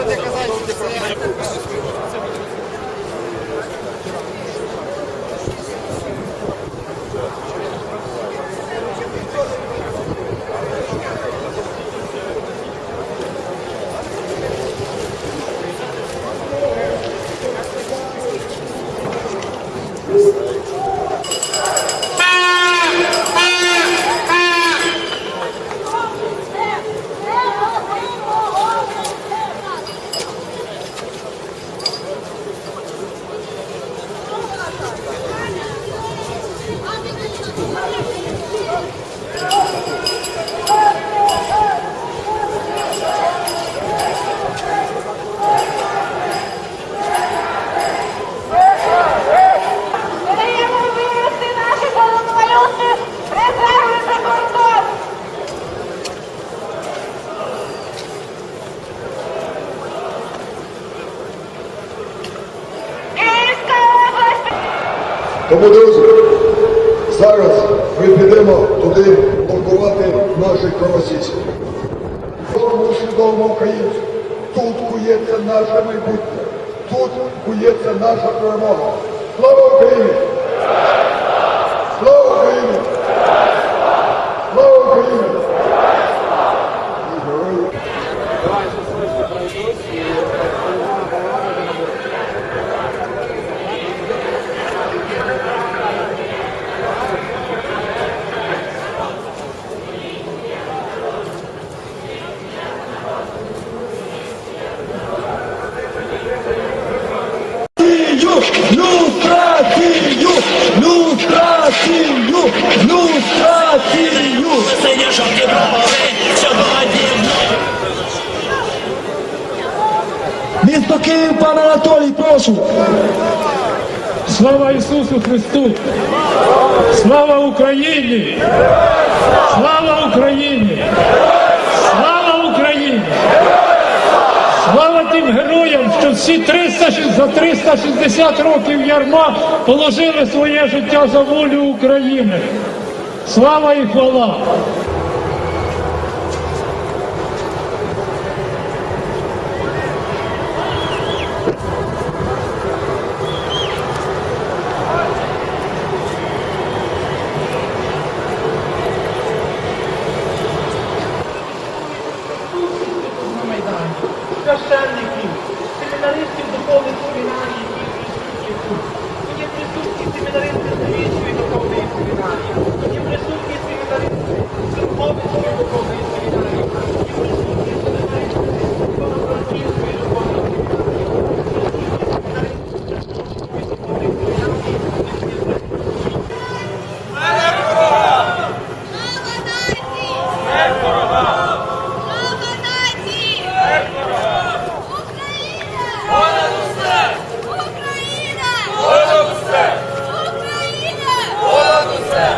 いいですね。Тому, друзі, зараз ми підемо туди блокувати наших російських. Кожному свідомому українцю тут кується наше майбутнє, тут кується наша перемога. Слава Україні! Слава Україні! Слава Україні! І герої Люстрацію! Люстрацію! Люстрацію! Сині жовті прапори сьогодні Місто Київ, пан Анатолій, прошу! Слава Ісусу Христу! Слава Україні! Слава Україні! Слава Україні! Слава всі 300, за 360 років ярма положили своє життя за волю України. Слава і хвала!